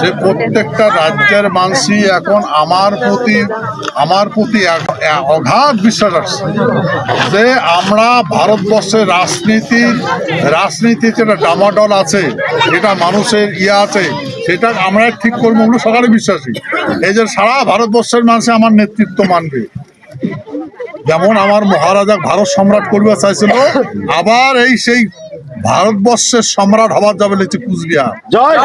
যে প্রত্যেকটা রাজ্যের মানুষই এখন আমার প্রতি আমার প্রতি অগাধ বিশ্বাস আসছে। যে আমরা ভারতবর্ষের রাজনীতি, রাজনীতির যেটা ডামাডল আছে, যেটা মানুষের ইয়ে আছে, সেটা আমরা ঠিক করব ওগুলো সকালে বিশ্বাসী। এই যে সারা ভারতবর্ষের মানুষে আমার নেতৃত্ব মানবে। যেমন আমার মহারাজা ভারত সম্রাট করবে চাইছিল, আবার এই সেই ভারতবর্ষের সম্রাট হবার যাবে লিখছে কুচবিহার। জয়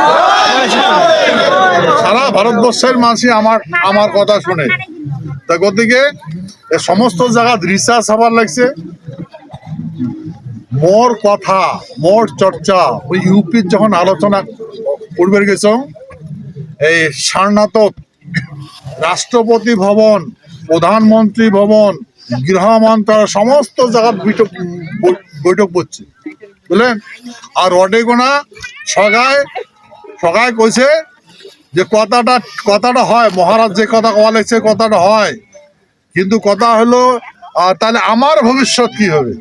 সারা ভারতবর্ষের মানুষই আমার আমার কথা শুনে। তা গতিকে সমস্ত জায়গা রিসার্চ হবার লাগছে। মোর কথা মোর চর্চা ওই ইউপির যখন আলোচনা করবে গেছ এই সারনাথক রাষ্ট্রপতি ভবন প্রধানমন্ত্রী ভবন গৃহ মন্ত্রণালয় সমস্ত জায়গার বৈঠক বৈঠক করছে বুঝলেন? আর অডেগোনা সগায় সগায় কইছে যে কথাটা কথাটা হয়, মহারাজ যে কথা কওয়া লাগছে কথাটা হয়। কিন্তু কথা হলো তাহলে আমার ভবিষ্যৎ কি হবে?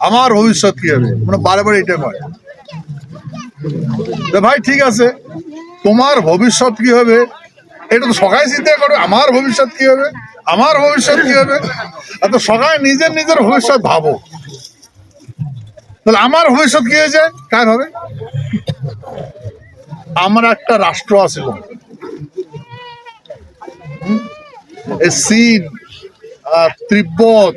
আমার ভবিষ্যৎ কি হবে? মানে বারে বারে এটা তো ভাই, ঠিক আছে। তোমার ভবিষ্যৎ কি হবে? এটা তো সবাই চিন্তা করবে, আমার ভবিষ্যৎ কি হবে? আমার ভবিষ্যৎ কি হবে? এত সবাই নিজের নিজের ভবিষ্যৎ ভাবো। তাহলে আমার ভবিষ্যৎ কি হয়েছে? কার হবে? আমার একটা রাষ্ট্র হুম? চীন তিব্বত,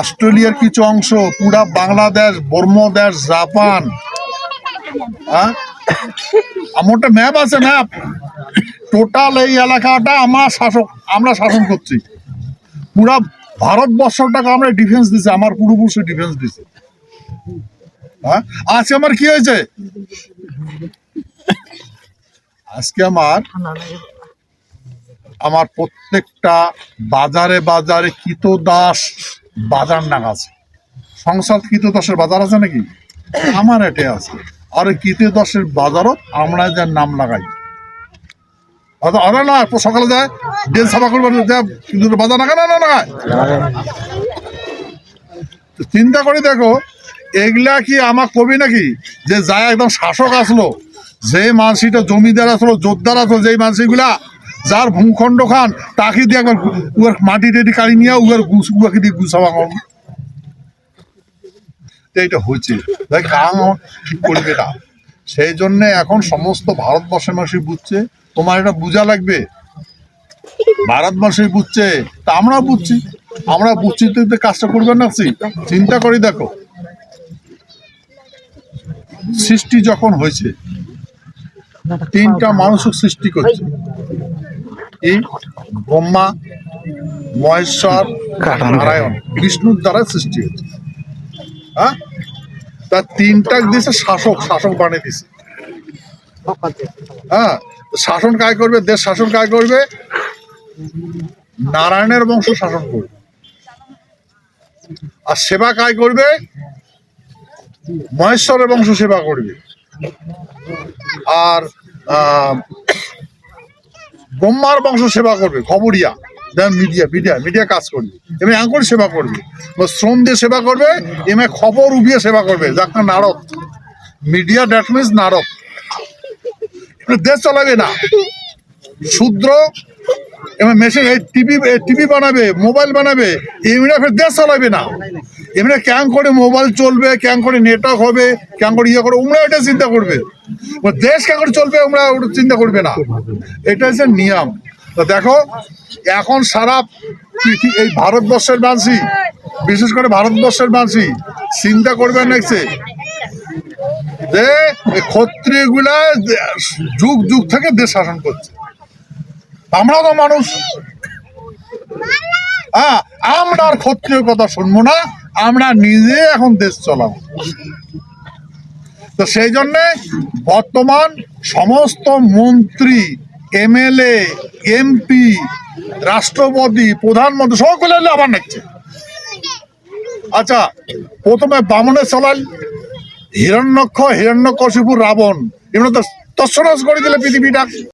অস্ট্রেলিয়ার কিছু অংশ, পুরা বাংলাদেশ, বর্মদেশ, জাপান হ্যাঁ? আমার একটা ম্যাপ আছে ম্যাপ টোটাল এই এলাকাটা আমার শাসক আমরা শাসন করছি। পুরা ভারতবর্ষটাকে আমরা ডিফেন্স দিছি, আমার পূর্বপুরুষে ডিফেন্স দিছে। হ্যাঁ? আজকে আমার কি হয়েছে? আজকে আমার আমার প্রত্যেকটা বাজারে বাজারে কিতো দাস বাজার নাগাছে। সংসার কিতো দাসের বাজার আছে নাকি? আমার এটা আছে। আর কিতো দাসের বাজারত আমরা যার নাম লাগাই। অত না সকালে যায় ডেল সাফা করবে কিন্তু বাজার না না, লাগায়? চিন্তা করে দেখো, এগুলা কি আমার কবি নাকি? যে যায় একদম শাসক আসলো, যে মানসিটা জমিদার আসলো, জোরদার আসলো, যেই মানসিগুলা, যার ভূখণ্ড খান, তাকে দিয়ে একবার মাটি টাটি কাড়ি নিয়ে উয়ার গুছ উয়াকে দিয়ে এইটা হচ্ছে তাই কাম ঠিক করবে না। সেই জন্য এখন সমস্ত ভারতবর্ষের মানুষই বুঝছে তোমার এটা বোঝা লাগবে? ভারতবর্ষই বুঝছে তা আমরা বুঝছি। আমরা বুঝছি তো কাজটা করবেন না? চিন্তা করে দেখো। সৃষ্টি যখন হয়েছে তিনটা মানুষও সৃষ্টি করছে। এই ব্রহ্মা মহেশ্বর নারায়ণ বিষ্ণুর দ্বারা সৃষ্টি হয়েছে। হ্যাঁ? তার তিনটা দিয়েছে শাসক শাসক বানিয়ে দিছে। হ্যাঁ? শাসন কায় করবে? দেশ শাসন কায় করবে? নারায়ণের বংশ শাসন করবে। আর সেবা কায় করবে? মহেশ্বরের বংশ সেবা করবে। আর ব্রহ্মার বংশ সেবা করবে খবরিয়া দেন মিডিয়া মিডিয়া মিডিয়া কাজ করবে। এমনি আঙ্কুর সেবা করবে। বা শ্রম দিয়ে সেবা করবে এমনি খবর উবিয়ে সেবা করবে। যাক না, নারদ। মিডিয়া দ্যাট মিনস এমনি দেশ চালাবে না। শূদ্র এমনি মেশিন এই টিভি টিভি বানাবে, মোবাইল বানাবে এমনি ফের দেশ চালাবে না। এমনি ক্যাং করে মোবাইল চলবে, ক্যাং করে নেটওয়ার্ক হবে, ক্যাং করে ইয়ে করে ওমরা এটা চিন্তা করবে। দেশ ক্যাং করে চলবে, ওমরা ওটা চিন্তা করবে না। এটা হচ্ছে নিয়ম। তো দেখো, এখন সারা এই ভারতবর্ষের মানুষই বিশেষ করে ভারতবর্ষের মানুষই চিন্তা করবেন নাকছে যে ক্ষত্রিয়গুলা যুগ যুগ থেকে দেশ শাসন করছে। আমরা তো মানুষ। হ্যাঁ আমরা আর ক্ষত্রিয় কথা শুনব না, আমরা নিজে এখন দেশ চলাবো। তো সেই জন্যে বর্তমান সমস্ত মন্ত্রী এমএলএ, এমপি, রাষ্ট্রপতি, প্রধানমন্ত্রী, সকলে এলে আবার নাচছে। আচ্ছা প্রথমে বামনের চলাল হিরণ্যক্ষ, হিরণ্যকশিপুর রাবণ, এগুলো তো তৎসনাশ করে দিলে পৃথিবীটা।